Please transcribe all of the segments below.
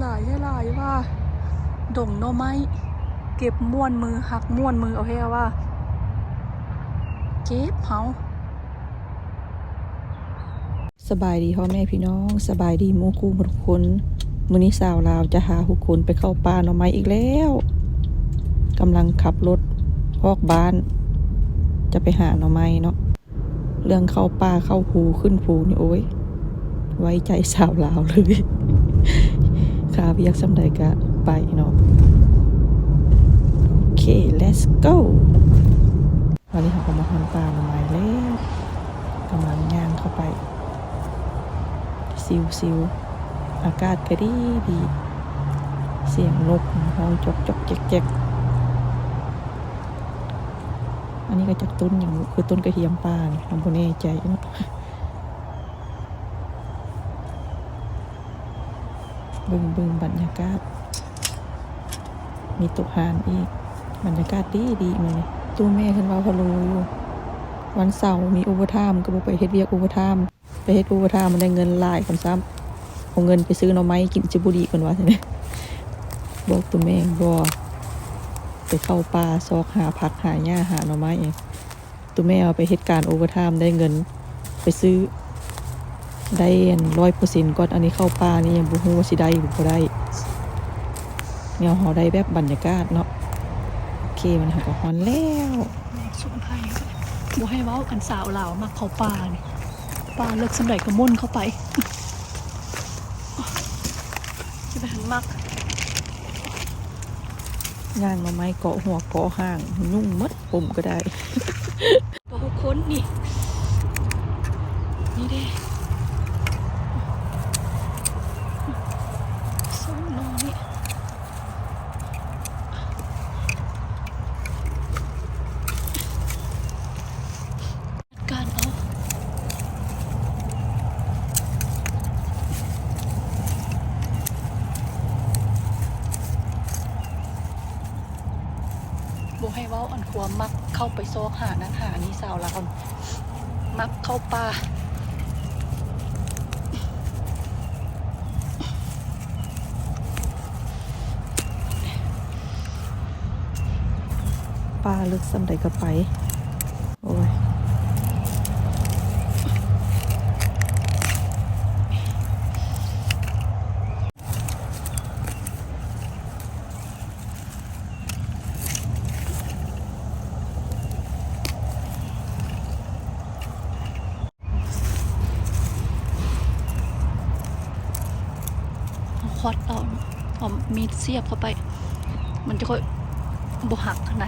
หลายให้หลายว่าดงหน่อไม้เก็บม้วนมือหักม้วนมือเอาให้ว่า เก็บเฮาสบายดีพ่อแม่พี่น้อง สบายดีหมู่คู่ทุกคนมื้อนี้สาวลาวจะหาทุกคนไปเข้าป่าหน่อไม้อีกแล้วกำลังขับรถออกบ้าน จะไปหาหน่อไม้เนาะเรื่องเข้าป่าเข้าภูขึ้นภูนี่โอ้ยไว้ใจสาวลาวเลย คาเวียกสำใดกะไปเนาะโอเค let's go วันนี้เราก็มาฮอนป่าหน่อไม้แล้วกำลังย่างเข้าไป ซิวซิวอากาศก็ดีดี เสียงนกห้องจกจกแจ๊กแจ๊กอันนี้ก็จากต้นอย่างคือต้นกระเทียมป่าเนี่ยทำคนแน่ใจเนาะ บึงบึงบรรยากาศ มีตุกหานอีก บรรยากาศดีดีมาเลยตู้แม่ขึ้นว่าพะโลอยู่วันเสาร์มีโอเวอร์ไทม์ก็ไปเฮ็ดเวียกโอเวอร์ไทม์ไปเฮ็ดโอเวอร์ทม์มันได้เงินหลายคนซ้ำเอาเงินไปซื้อหน่อไม้กินจิบุรีคนว่าใช่ไหมบอกตัวแม่บ่ไปเข้าป่าซอกหาผักหาหญ้าหาหน่อไม้เองตัวแม่เอาไปเฮ็ดการโอเวอร์ไทม์ได้เงิน ไปซื้อ ได้ร้อยเปอร์เซ็นต์ก่อนอันนี้เข้าป่านี่ยังบ่ฮู้ว่าสิได้หรือบ่ได้แนวเฮาได้แบบบรรยากาศเนาะโอเคมันหาก็ฮอนแล้วแม่สุนไผบ่ให้เว้ากันสาวลาวมักเข้าป่านี่ป่าเลิกสำใดก็ม่นเข้าไปจะไปหันมักย่างมาไม้เกาะหัวเกาะห่างนุ่งมัดผมก็ได้ตัวคนนี่นี่เด้ ส้มน้อยจัดการเอาบอก ให้ว้าอันขัวมักเข้าไปซอกหานั้นหานี้สาวลาวมักเข้าป่าป่าลึกสำใดก็ไป โอ้ย เอาควัดเอาเอา มีดเสียบเข้าไป มันจะค่อยบหักข้างใน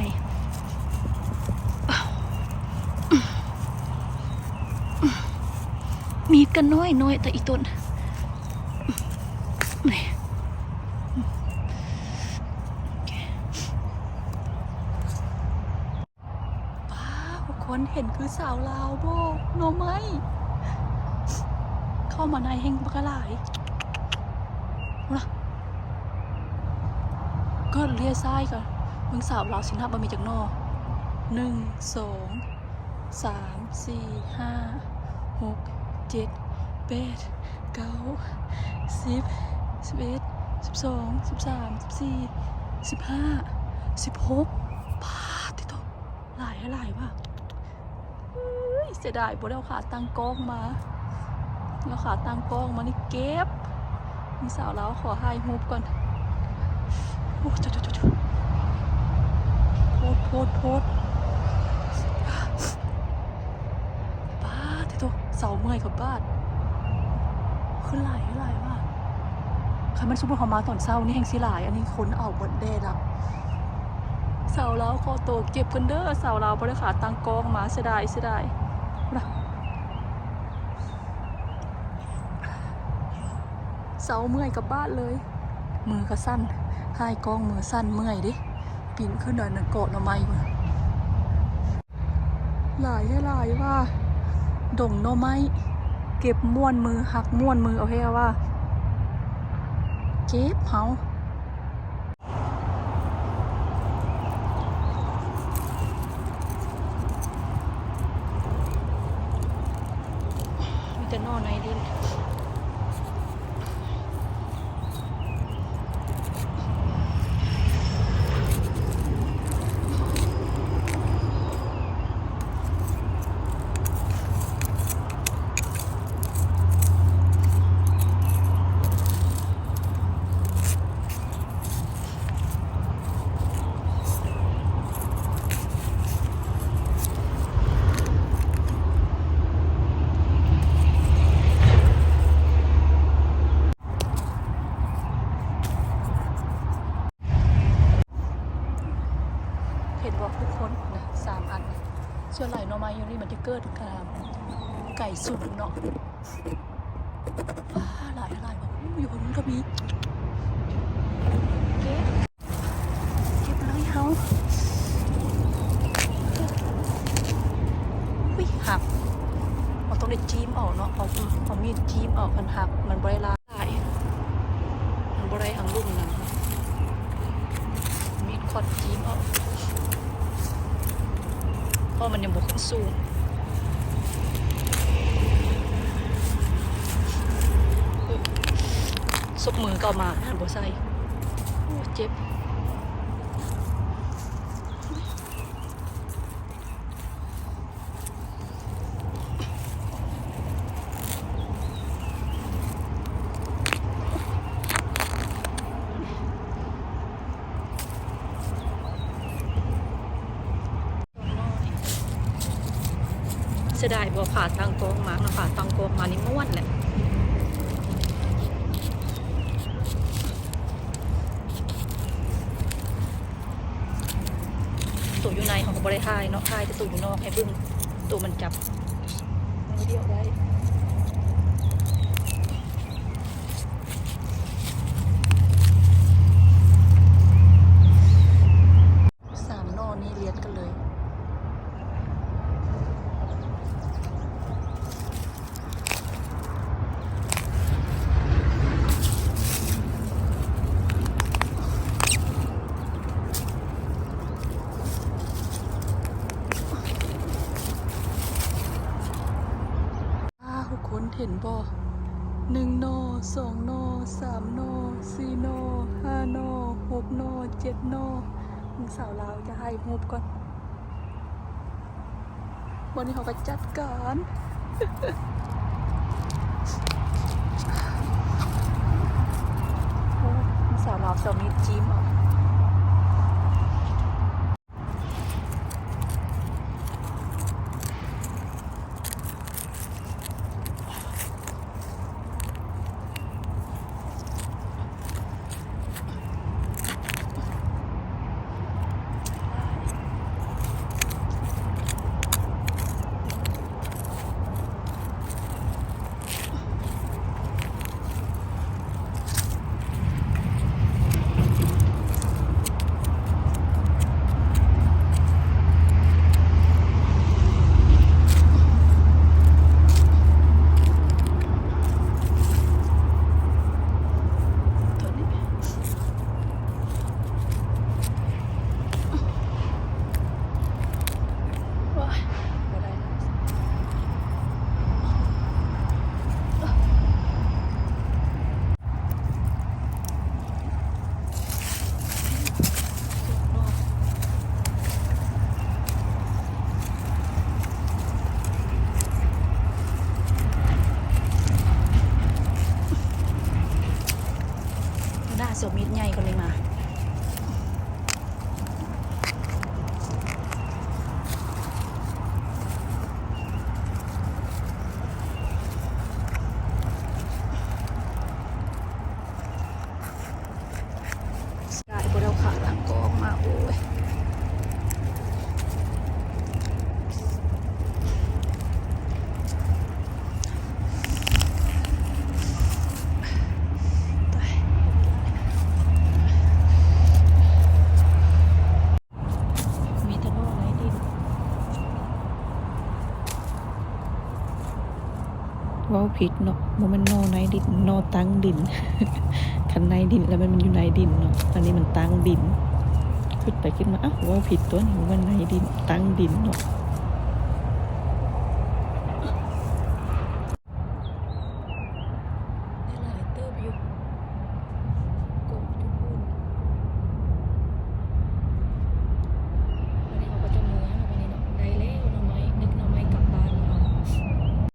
มีดกันน้อยน้อยแต่อีต้นนี่ป้าคนเห็นคือสาวลาวโบโนไม้เข้ามาในแห่งบักะหลายนะ กิดเลียซ้ายก่อนมึงสาวเลาสินะบะมีจากนอหนึ่งสองสามสี่ห้าหกเจ็ดแปดเก้าสิบสิบเอ็ดสิบสองสิบสามสิบสี่สิบห้าสิบหกพาติโตหลายหลายว่ะเฮ้ยเสียดายบ่ได้เอาขาตั้งกล้องมาเอาขาตั้งกล้องมานี่เก็บมีสาวแล้วขอให้ฮูบก่อน โอ้จุดจุดจุดโพดโพดโพดป้าที่ตัวเสาเมื่อยกับบ้านขึ้นหลายขึ้นหลว่าใครมันซุปเปอร์ฮอร์มาตอนเศร้านี่แห่งสิหลาย อันนี้คนเอาบนแดดอะเสาเราคอโตเจ็บกันเด้อเสาเราบริขาตังกองมาเสียดายเสียดายนะเสาเมื่อยกับบ้านเลย มือก็สั้น หายกองมือสั้นเมื่อยดิปีนขึ้นหน่อยหนึ่งโกะหน่อไม้มาหลายให้หลายว่าดงหน่อไม้เก็บม้วนมือหักม้วนมือเอาให้ว่า เก็บเฮามีแต่หนอในดิน ส่วนหลายหน่อไม้อยู่นี่มันจะ เกิดกามไก่สุดเนาะว้าหลายหลายบอกอู้อยู่คนนู้นก็มีเก็บเก็บเลยเฮาวิหักเราต้องได้จิ้มออกเนาะเอาเอามีดจิ้มออกมันหักมันบริลายมันบริหังลุ่มนะมีดคอดจิ้มออกเพราะมันยังบกขึ้นสูง บมือเก่ามาหันบ่ใส่โอ้เจ็บเสียดายบัวผ่าตังกองมาเนาะผ่าตังกองมานี่ม้วนแหละตัวอยู่ในของ บริทายเนาะทายจะตัวอยู่นอกให้เบึ้งตัวมันจับมือเดียวได้สามนอนี่เลียนกันเลย อ้าทุกคน เห็นบ่หนึ่งโนสองโนสามโนสี่โนห้าโนหกโนเจ็ดโนมึงสาวลาวจะให้งบก่อนวันนี้เขาก็จัดการสาวลาวสาวมีจิ้มอะ สียวมีดใหญ่คนเลยมา กายบเราขาหลังก็ออกมาโอ้ยตายมีแตะโน่ไรดิน เว้าผิดเนาะบ่แมันโนในดินโนตั้งดินคันในดินแล้วมันมันอยู่ในดินเนาะอันนี้มันตั้งดิน ขึ้นไปขึ้นมาอ้าวเว้าผิดตัวนี้บ่แมันในดินตั้งดินเนาะ